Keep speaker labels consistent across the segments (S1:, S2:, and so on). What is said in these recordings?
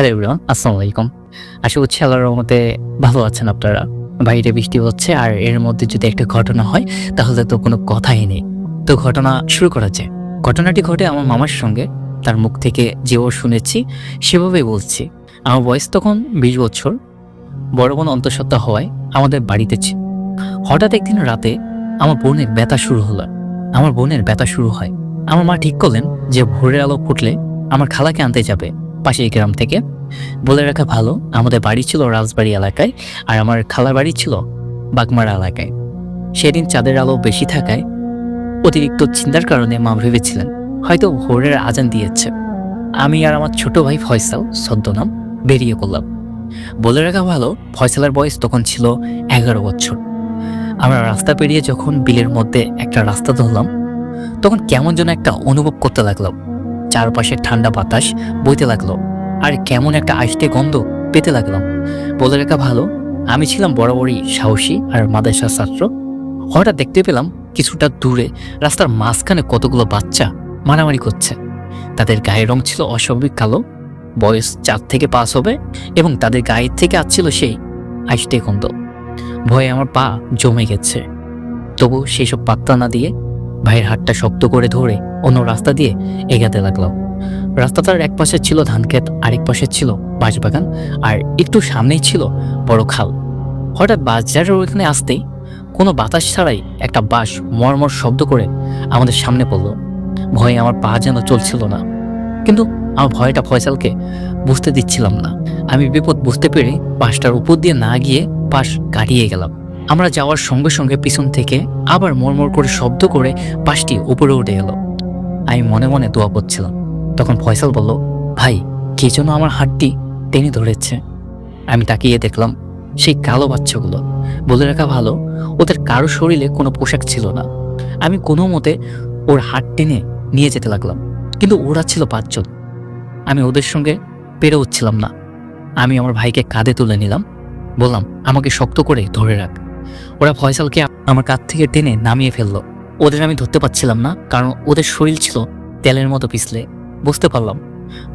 S1: Hello everyone আসসালামু আলাইকুম আশা করছি আল্লাহর রহমতে ভালো আছেন আপনারা। বাইরে বৃষ্টি হচ্ছে, আর এর মধ্যে যদি একটা ঘটনা হয়, তাহলে তো কোনো কথাই নেই। তো ঘটনা শুরু করা যায় ঘটনাটি ঘটে আমার মামার সঙ্গে। তার মুখ থেকে যেভাবে শুনেছি, সেভাবেই বলছি। আমার বয়স তখন বিশ বছর। বড় বোন অন্তঃসত্ত্বা হওয়ায় আমাদের বাড়িতে ছিল হঠাৎ একদিন রাতে আমার বোনের ব্যথা শুরু হলো। আমার বোনের ব্যথা শুরু হয়। আমার মা ঠিক করলেন যে ভোরের আলো ফুটলে আমার খালাকে আনতে যাবে। পাশের গ্রাম থেকে। বলে রাখা ভালো, আমাদের বাড়ি ছিল রাজবাড়ি এলাকায়, আর আমার খালার বাড়ি ছিল বাগমারা এলাকায়। সেদিন চাঁদের আলো বেশি থাকায় অতিরিক্ত চিন্তার কারণে মা ভেবেছিলেন, হয়তো ভোরের আজান দিয়েছে। আমি আর আমার ছোট ভাই ফয়সাল ছদ্মনাম বেরিয়ে পড়লাম। বলে রাখা ভালো, ফয়সালের বয়স তখন ছিল এগারো বছর। আমরা রাস্তা পেরিয়ে যখন বিলের মধ্যে একটা রাস্তা ধরলাম, তখন কেমন যেন একটা অনুভব করতে লাগলাম। চারপাশে ঠান্ডা বাতাস বইতে লাগল। আর কেমন একটা আষ্টে গন্ধ পেতে লাগলাম বলে রাখা ভালো, আমি ছিলাম বরাবরই সাহসী আর মাদ্রাসা ছাত্র। হঠাৎ দেখতে পেলাম কিছুটা দূরে রাস্তার মাঝখানে কতগুলো বাচ্চা মারামারি করছে। তাদের গায়ের রং ছিল অস্বাভাবিক কালো, বয়স চার থেকে পাঁচ হবে এবং তাদের গায়ের থেকে আসছিল সেই আষ্টে গন্ধ। ভয়ে আমার পা জমে গেছে। তবু সেসব পাত্তা না দিয়ে ভাইয়ের হাতটা শক্ত করে ধরে অন্য রাস্তা দিয়ে এগাতে লাগলাম রাস্তাটার এক পাশে ছিল ধানক্ষেত আরেক পাশে ছিল বাঁশবাগান আর একটু সামনেই ছিল বড় খাল। হঠাৎ বাজারের ওইখানে আসতেই কোনো বাতাস ছাড়াই একটা বাঁশ মরমর শব্দ করে আমাদের সামনে পড়ল। ভয়ে আমার পা যেন চলছিল না। কিন্তু আমার ভয়টা ফয়সালকে বুঝতে দিচ্ছিলাম না। আমি বিপদ বুঝতে পেরে বাসটার উপর দিয়ে না গিয়ে পাশ কাটিয়ে গেলাম। আমরা যাওয়ার সঙ্গে সঙ্গে পিছন থেকে আবার মরমর করে শব্দ করে পাশটি উপরে উঠে এলো। আমি মনে মনে দোয়া করছিলাম। তখন ফয়সাল বলল, ভাই, কে যেন আমার হাতটি টেনে ধরেছে। আমি তাকিয়ে দেখলাম সেই কালো বাচ্চাগুলো। বলে রাখা ভালো, ওদের কারও শরীরে কোনো পোশাক ছিল না। আমি কোনো মতে ওর হাত টেনে নিয়ে যেতে লাগলাম, কিন্তু ওরা ছিল পাঁচজন। আমি ওদের সঙ্গে পেরে উঠছিলাম না। আমি আমার ভাইকে কাঁধে তুলে নিলাম। বললাম, আমাকে শক্ত করে ধরে রাখ। ওরা ফয়সালকে আমার কাঁধ থেকে টেনে নামিয়ে ফেলল। ওদের আমি ধরতে পারছিলাম না, কারণ ওদের শরীর ছিল তেলের মতো পিছলে। বুঝতে পারলাম,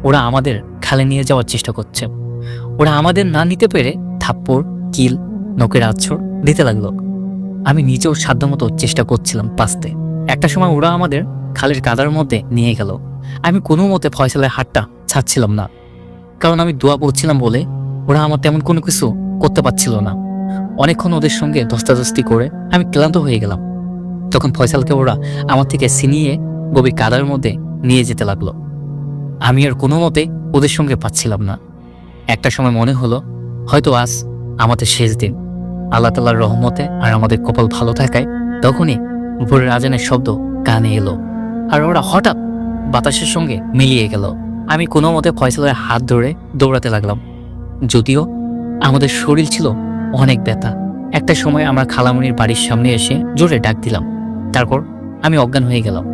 S1: ওরা আমাদের খালে নিয়ে যাওয়ার চেষ্টা করছে। ওরা আমাদের না নিতে পেরে থাপ্পড়, কিল নখের আছর দিতে লাগল। আমি নিজেও সাধ্যমতো চেষ্টা করছিলাম পাসতে একটা সময় ওরা আমাদের খালের কাদার মধ্যে নিয়ে গেল। আমি কোনো মতে ফয়সালের হাতটা ছাড়ছিলাম না, কারণ আমি দোয়া পড়ছিলাম বলে ওরা আমার তেমন কোনো কিছু করতে পারছিল না। অনেকক্ষণ ওদের সঙ্গে ধস্তাধস্তি করে আমি ক্লান্ত হয়ে গেলাম। তখন ফয়সালকে ওরা আমার থেকে ছিনিয়ে গভীর কাদার মধ্যে নিয়ে যেতে লাগল। আমি আর কোনো মতে ওদের সঙ্গে পাচ্ছিলাম না। একটা সময় মনে হলো, হয়তো আজ আমাদের শেষ দিন। আল্লাহ তাল্লাহর রহমতে আর আমাদের কপাল ভালো থাকায় তখনই ভোরের আজানের শব্দ কানে এলো আর ওরা হঠাৎ বাতাসের সঙ্গে মিলিয়ে গেল। আমি কোনো মতে ফয়সালের হাত ধরে দৌড়াতে লাগলাম। যদিও আমাদের শরীর ছিল অনেক ব্যথা। একটা সময় আমরা খালামুনির বাড়ির সামনে এসে জোরে ডাক দিলাম। তারপর আমি অজ্ঞান হয়ে গেলাম।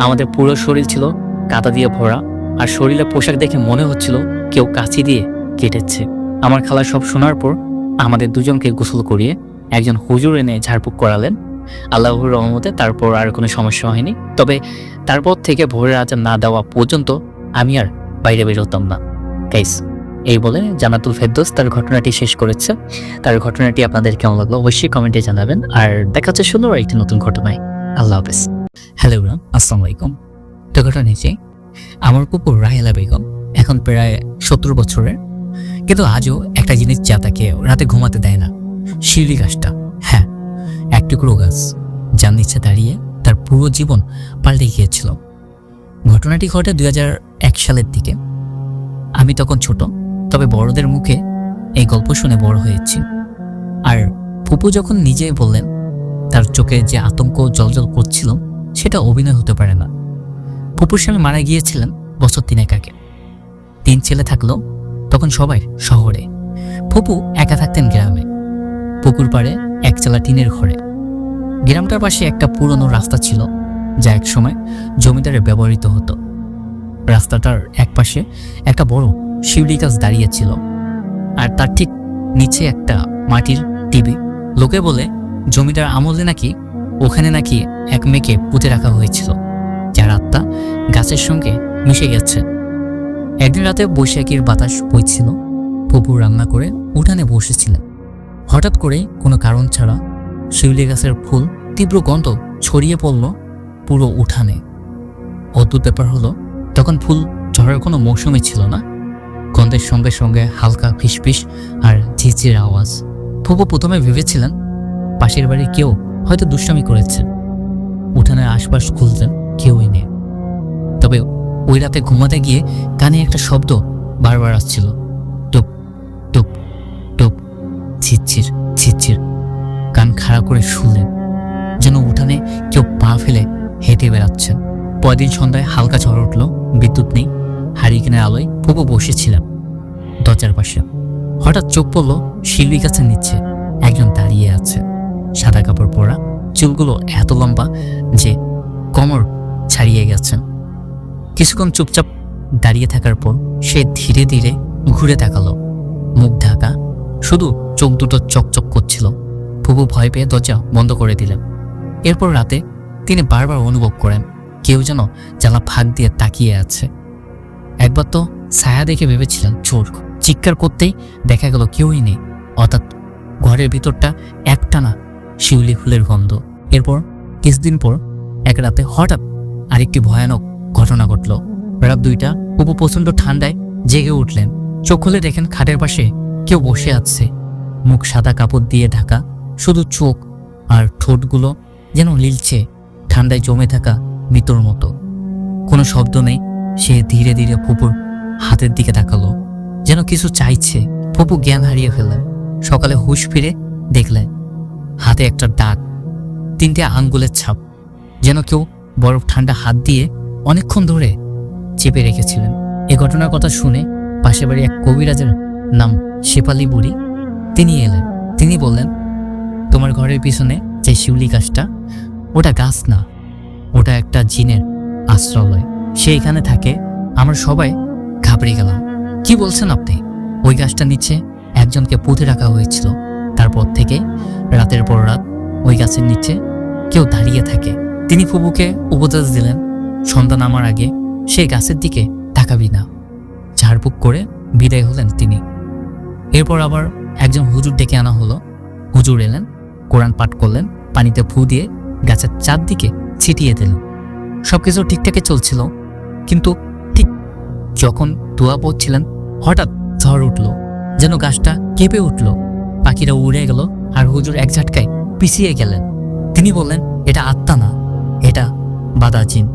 S1: আমাদের পুরো শরীর ছিল কাদা দিয়ে ভরা আর শরীরে পোশাক দেখে মনে হচ্ছিল কেউ কাঁচি দিয়ে কেটেছে। আমার খালা সব শোনার পর আমাদের দুজনকে গোসল করিয়ে একজন হুজুর এনে ঝাড়ফুঁক করালেন। আল্লাহর রহমতে তারপর আর কোনো সমস্যা হয়নি। তবে তারপর থেকে ভোরের আজান না দেওয়া পর্যন্ত আমি আর বাইরে বেরোতাম না। গাইস এই বলে জানাতুল ফেরদোস তার ঘটনাটি শেষ করেছে। তার ঘটনাটি আপনাদের কেমন লাগল অবশ্যই কমেন্টে জানাবেন। আর দেখা হচ্ছে সুন্দর একটি নতুন ঘটনায়। আল্লাহ হাফেজ। হ্যালো ইমরান আসসালামু আলাইকুম। তো ঘটনা নিচে আমার কুকুর রাহেলা বেগম এখন প্রায় সত্তর বছরের। কিন্তু আজও একটা জিনিস যা তাকে রাতে ঘুমাতে দেয় না। শিউলি গাছটা। হ্যাঁ এক টুকরো গাছ। যার নিচে দাঁড়িয়ে তার পুরো জীবন পাল্টে গিয়েছিল। ঘটনাটি ঘটে দুই সালের দিকে। আমি তখন ছোট। তবে বড়দের মুখে এই গল্প শুনে বড় হয়েছি। আর ফুপু যখন নিজে বললেন, তার চোখে যে আতঙ্ক জলজল করছিল, সেটা অভিনয় হতে পারে না। ফুপুর স্বামী মারা গিয়েছিলেন বছর তিনেক আগে। তিন ছেলে থাকল, তখন সবাই শহরে। ফুপু একা থাকতেন গ্রামে। পুকুর পাড়ে একচালা টিনের ঘরে। গ্রামটার পাশে একটা পুরনো রাস্তা ছিল, যা একসময় জমিদারে ব্যবহৃত হতো। রাস্তাটার একপাশে একটা বড় শিউলি গাছ দাঁড়িয়েছিল। আর তার ঠিক নিচে একটা মাটির টিভি। লোকে বলে, জমিদার আমলে নাকি ওখানে নাকি এক মেয়েকে পুঁতে রাখা হয়েছিল, যার আত্মা গাছের সঙ্গে মিশে গেছে। একদিন রাতে বৈশাখীর বাতাস বইছিল, ফুপু রান্না করে উঠানে বসেছিলেন। হঠাৎ করে কোনো কারণ ছাড়া শিউলি গাছের ফুল তীব্র গন্ধ ছড়িয়ে পড়ল পুরো উঠানে। অদ্ভুত ব্যাপার হলো, তখন ফুল ঝড়ের কোনো মৌসুমই ছিল না। গন্ধের সঙ্গে সঙ্গে হালকা ফিসফিস আর ঝিঝির আওয়াজ। ফুপু প্রথমে ভেবেছিলেন, পাশের বাড়ির কেউ হয়তো দুষ্টামি করেছে। উঠানের আশপাশ খুলতেন কেউই নেই। তবে ওই রাতে ঘুমাতে গিয়ে কানে একটা শব্দ বারবার আসছিল। টুপ টুপ টুপ ছিচ্ছির ছিচ্ছির কান খাড়া করে শুনলেন, যেন উঠানে কেউ পা ফেলে হেঁটে বেড়াচ্ছেন। পরদিন সন্ধ্যায় হালকা ঝড় উঠল, বিদ্যুৎ নেই। হারিকেনের আলোয় ফুপু বসেছিলাম দরজার পাশে। হঠাৎ চোখ পড়ল শিল্পী গাছের নিচে। একজন দাঁড়িয়ে আছে। সাদা কাপড় পরা। চুলগুলো এত লম্বা যে কমর ছাড়িয়ে গেছে। কিছুক্ষণ চুপচাপ দাঁড়িয়ে থাকার পর সে ধীরে ধীরে ঘুরে তাকালো। মুখ ঢাকা। শুধু চোখ দুটো চকচক করছিল। ফুপু ভয় পেয়ে দরজা বন্ধ করে দিলেন। এরপর রাতে তিনি বারবার অনুভব করেন, কেউ যেন জ্বালা ফাঁক দিয়ে তাকিয়ে আছে। একবার তো ছায়া দেখে ভেবেছিলেন চোর। চিৎকার করতেই দেখা গেল কেউই নেই। অর্থাৎ ঘরের ভিতরটা একটানা শিউলি ফুলের গন্ধ। এরপর কিছুদিন পর এক রাতে হঠাৎ আরেকটি ভয়ানক ঘটনা ঘটল। রাত দুইটা উপু প্রচণ্ড ঠান্ডায় জেগে উঠলেন। চোখ খুলে দেখেন খাটের পাশে কেউ বসে আছে। মুখ সাদা কাপড় দিয়ে ঢাকা, শুধু চোখ আর ঠোঁটগুলো যেন লীলছে ঠান্ডায় জমে থাকা মৃতর মতো। কোনো শব্দ নেই, সে ধীরে ধীরে ফুপুর হাতের দিকে তাকালো। যেন কিছু চাইছে। ফুপু জ্ঞান হারিয়ে ফেললেন। সকালে হুশ ফিরে দেখলেন, হাতে একটা দাগ, তিনটে আঙ্গুলের ছাপ। যেন কেউ বরফ ঠান্ডা হাত দিয়ে অনেকক্ষণ ধরে চেপে রেখেছিলেন। এ ঘটনার কথা শুনে পাশে বাড়ি এক কবিরাজের নাম শেপালি বুড়ি তিনি এলেন। তিনি বললেন, তোমার ঘরের পিছনে যে শিউলি গাছটা, ওটা গাছ না। ওটা একটা জিনের আশ্রয়। সে এখানে থাকে, আমরা সবাই ঘাবড়ে গেলাম। কি বলছেন আপনি? ওই গাছটা নিচে একজনকে পুঁতে রাখা হয়েছিল। তারপর থেকে রাতের পর রাত ওই গাছের নিচে কেউ দাঁড়িয়ে থাকে। তিনি ফুবুকে উপদেশ দিলেন, সন্ধ্যা নামার আগে সেই গাছের দিকে তাকাবি না। ঝাড়ফুঁক করে বিদায় হলেন তিনি। এরপর আবার একজন হুজুর ডেকে আনা হলো। হুজুর এলেন, কোরআন পাঠ করলেন, পানিতে ফু দিয়ে গাছের চারদিকে ছিটিয়ে দিলেন। সবকিছু ঠিকঠাকই চলছিল, কিন্তু ঠিক যখন দোয়া পড়ছিলেন হঠাৎ ঝড় উঠল, যেন গাছটা কেঁপে উঠল। পাখিরা উড়ে গেল আর হুজুর এক ঝাটকায় পিছিয়ে গেলেন। তিনি বললেন, এটা আত্মা না, এটা বাদাজিন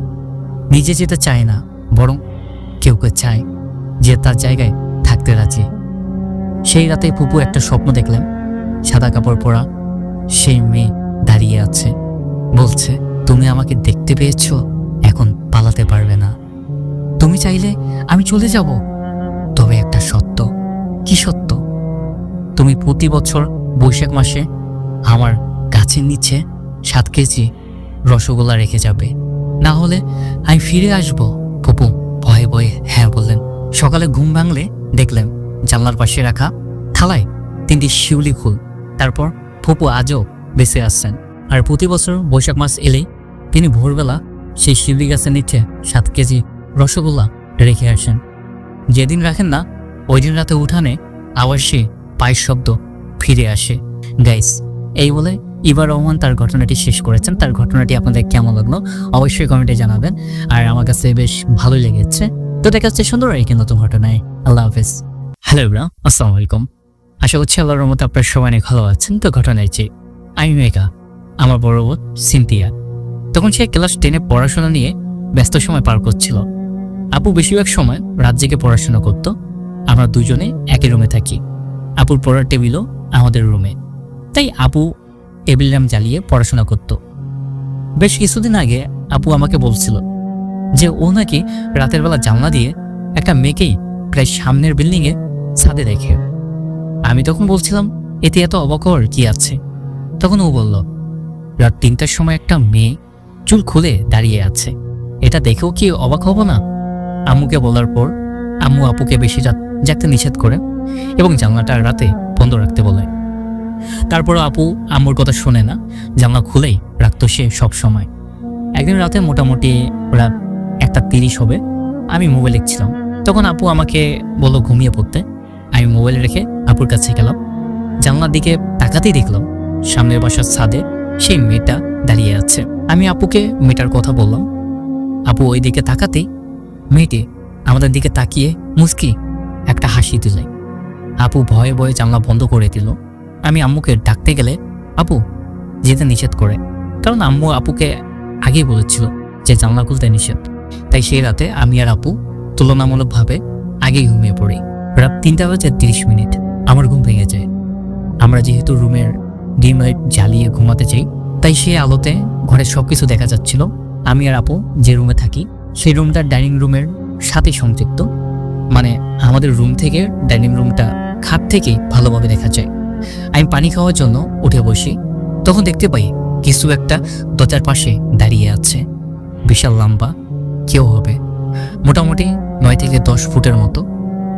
S1: নিজে যেতে চায় না, বরং কেউ কেউ চায় যে তার জায়গায় থাকতে রাজি। সেই রাতে ফুপু একটা স্বপ্ন দেখলেন। সাদা কাপড় পরা সেই মেয়ে দাঁড়িয়ে আছে। বলছে, তুমি আমাকে দেখতে পেয়েছ, এখন পালাতে পারবে না। তুমি চাইলে আমি চলে যাব। সত্য। তুমি প্রতি বছর বৈশাখ মাসে আমার গাছের নিচে সাত কেজি রসগোল্লা রেখে যাবে। না হলে আমি ফিরে আসব। পপু ভয়ে ভয়ে হ্যাঁ বললেন। সকালে ঘুম ভাঙলে দেখলেন জানলার পাশে রাখা থালায় তিনটি শিউলি ফুল। তারপর ফুপু আজও বেঁচে আসছেন আর প্রতি বছর বৈশাখ মাস এলেই তিনি ভোরবেলা সেই শিউলি গাছের নিচে সাত কেজি রসগোল্লা রেখে আসেন। যেদিন রাখেন না, ওই দিন রাতে উঠানে আবার সে পায়ের শব্দ ফিরে আসে। গাইস এই বলে ইবার রহমান তার ঘটনাটি শেষ করেছেন। তার ঘটনাটি আপনাদের কেমন লাগল অবশ্যই কমেন্টে জানাবেন। আর আমার কাছে বেশ ভালোই লেগেছে। তো দেখা যাচ্ছে সুন্দর কি নতুন ঘটনায়। আল্লাহ হাফেজ। হ্যালো ইবরা, আসসালামু আলাইকুম। আশা করছি আল্লাহর মতো আপনার সবাই অনেক ভালো আছেন। তো ঘটনায় যে আমি মেঘা, আমার বড় বোন সিনথিয়া। তখন সে ক্লাস টেনে পড়াশোনা নিয়ে ব্যস্ত সময় পার করছিল। আপু বেশিরভাগ সময় রাত জেগে পড়াশোনা করত। আমরা দুজনে একই রুমে থাকি। আপুর পড়ার টেবিলও আমাদের রুমে। তাই আপু টেবিল ল্যাম্প জ্বালিয়ে পড়াশোনা করত। বেশ কিছুদিন আগে আপু আমাকে বলছিল যে ও নাকি রাতের বেলা জানলা দিয়ে একটা মেয়েকেই প্রায় সামনের বিল্ডিংয়ে ছাদে দেখে আমি তখন বলছিলাম, এতে এত অবাক হওয়ার কি আছে? তখন ও বলল, রাত তিনটার সময় একটা মেয়ে চুল খুলে দাঁড়িয়ে আছে। এটা দেখেও কি অবাক হব না? আম্মুকে বলার পর আম্মু আপুকে বেশি রাত জাগতে নিষেধ করে এবং জানলাটা রাতে বন্ধ রাখতে বলে। তারপরও আপু আম্মুর কথা শোনে না, জানলা খুলেই রাখতো সে সব সময়। একদিন রাতে মোটামুটি রাত একটা তিরিশ হবে, আমি মোবাইল লিখছিলাম তখন আপু আমাকে বলল ঘুমিয়ে পড়তে। আমি মোবাইল রেখে আপুর কাছে গেলাম। জানলার দিকে তাকাতেই দেখলাম, সামনের বাসার ছাদে সেই মেয়েটা দাঁড়িয়ে আছে। আমি আপুকে মেয়েটার কথা বললাম। আপু ওই দিকে তাকাতেই মেয়েটি আমাদের দিকে তাকিয়ে মুস্কি একটা হাসি দিলে। আপু ভয়ে ভয়ে জানলা বন্ধ করে দিল। আমি আম্মুকে ডাকতে গেলে, আপু, যেতে নিষেধ করে। কারণ আম্মু আপুকে আগেই বলেছিল যে জানলা খুলতে নিষেধ। তাই সেই রাতে আমি আর আপু তুলনামূলকভাবে আগেই ঘুমিয়ে পড়ি। রাত তিনটা বাজে তিরিশ মিনিট। আমার ঘুম ভেঙে যায়। আমরা যেহেতু রুমের ডিম লাইট জ্বালিয়ে ঘুমাতে চাই, তাই সেই আলোতে ঘরের সব কিছু দেখা যাচ্ছিল। আমি আর আপু যে রুমে থাকি, সেই রুমটা ডাইনিং রুমের সাথে সংযুক্ত। মানে আমাদের রুম থেকে ডাইনিং রুমটা খাট থেকে ভালোভাবে দেখা যায়। আমি পানি খাওয়ার জন্য উঠে বসি। তখন দেখতে পাই কিছু একটা দরজার পাশে দাঁড়িয়ে আছে। বিশাল লম্বা, কেউ হবে। মোটামুটি নয় থেকে দশ ফুটের মতো।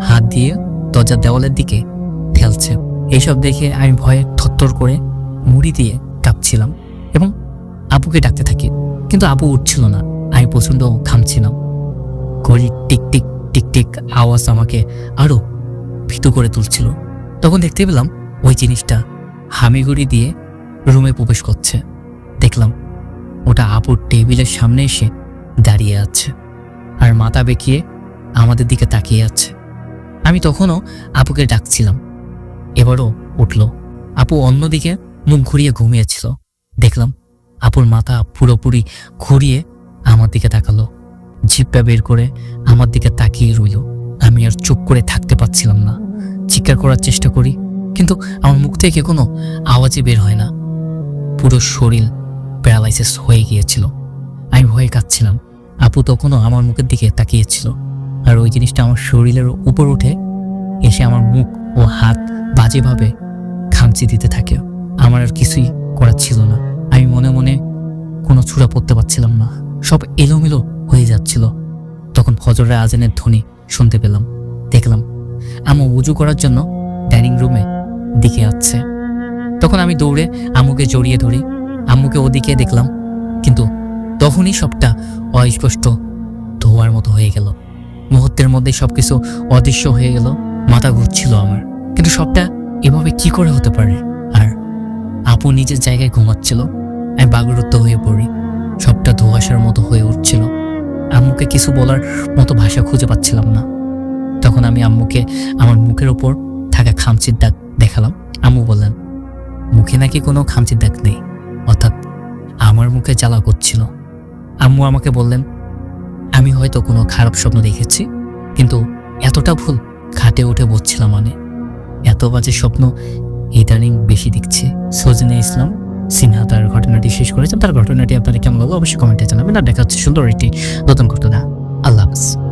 S1: হাত দিয়ে দরজার দেওয়ালের দিকে ঠেলছে। এইসব দেখে আমি ভয়ে থরথর করে মুড়ি দিয়ে কাঁপছিলাম এবং আপুকে ডাকতে থাকি। কিন্তু আপু উঠছিল না। আমি প্রচণ্ড ঘামছিলাম। ঘড়ির টিক টিক টিক টিক আওয়াজ আমাকে আরও ভীতু করে তুলছিল। তখন দেখতে পেলাম ওই জিনিসটা হামিগুড়ি দিয়ে রুমে প্রবেশ করছে। দেখলাম ওটা আপুর টেবিলের সামনে এসে দাঁড়িয়ে আছে আর মাথা বেঁকিয়ে আমাদের দিকে তাকিয়ে আছে। আমি তখনও আপুকে ডাকছিলাম। এবারও উঠল। আপু অন্যদিকে মুখ ঘুরিয়ে ঘুমিয়েছিল। দেখলাম আপুর মাথা পুরোপুরি ঘুরিয়ে আমার দিকে তাকালো। জিপটা বের করে আমার দিকে তাকিয়ে রইল। আমি আর চুপ করে থাকতে পারছিলাম না। চিৎকার করার চেষ্টা করি, কিন্তু আমার মুখ থেকে কোনো আওয়াজই বের হয় না। পুরো শরীর প্যারালাইসিস হয়ে গিয়েছিল। আমি ভয়ে কাঁদছিলাম। আপু তখনও আমার মুখের দিকে তাকিয়েছিল। আর ওই জিনিসটা আমার শরীরের উপর উঠে এসে আমার মুখ ও হাত বাজেভাবে খামচি দিতে থাকে। আমার আর কিছুই করার ছিল না। আমি মনে মনে কোনো ছুড়া পড়তে পারছিলাম না। সব এলোমেলো হয়ে যাচ্ছিল। তখন ফজরের আজানের ধ্বনি শুনতে পেলাম। দেখলাম, আমু উজু করার জন্য ডাইনিং রুমে দিকে আসছে। তখন আমি দৌড়ে আম্মুকে জড়িয়ে ধরি। আম্মুকে ওদিকে দেখলাম, কিন্তু তখনই সবটা অস্পষ্ট ধোয়ার মতো হয়ে গেল। মুহূর্তের মধ্যে সবকিছু অদৃশ্য হয়ে গেল। মাথা ঘুরছিল আমার। কিন্তু সবটা এভাবে কি করে হতে পারে? আর আপু নিজের জায়গায় ঘুমাচ্ছিল। আমি বাগরুদ্ধ হয়ে পড়ি। সবটা ধোঁয়াশার মতো হয়ে উঠছিল। আম্মুকে কিছু বলার মতো ভাষা খুঁজে পাচ্ছিলাম না। তখন আমি আম্মুকে আমার মুখের ওপর থাকা খামচির দাগ দেখালাম। আম্মু বললেন, মুখে নাকি কোনো খামচির দাগ নেই, অর্থাৎ আমার মুখে জ্বালা করছিল। আম্মু আমাকে বললেন, আমি হয়তো কোনো খারাপ স্বপ্ন দেখেছি, কিন্তু এতটা ভুল খাটে উঠে বসছিলাম মানে। এত বাজে স্বপ্ন ইদানিং বেশি দেখছে। সজনে ইসলাম সিনহা তার ঘটনাটি শেষ করেছেন তার ঘটনাটি আপনারা কেমন লাগল? অবশ্যই কমেন্টে জানাবেন। আর দেখা হচ্ছে সুন্দর একটি নতুন ঘটনা। আল্লাহ হাফিজ।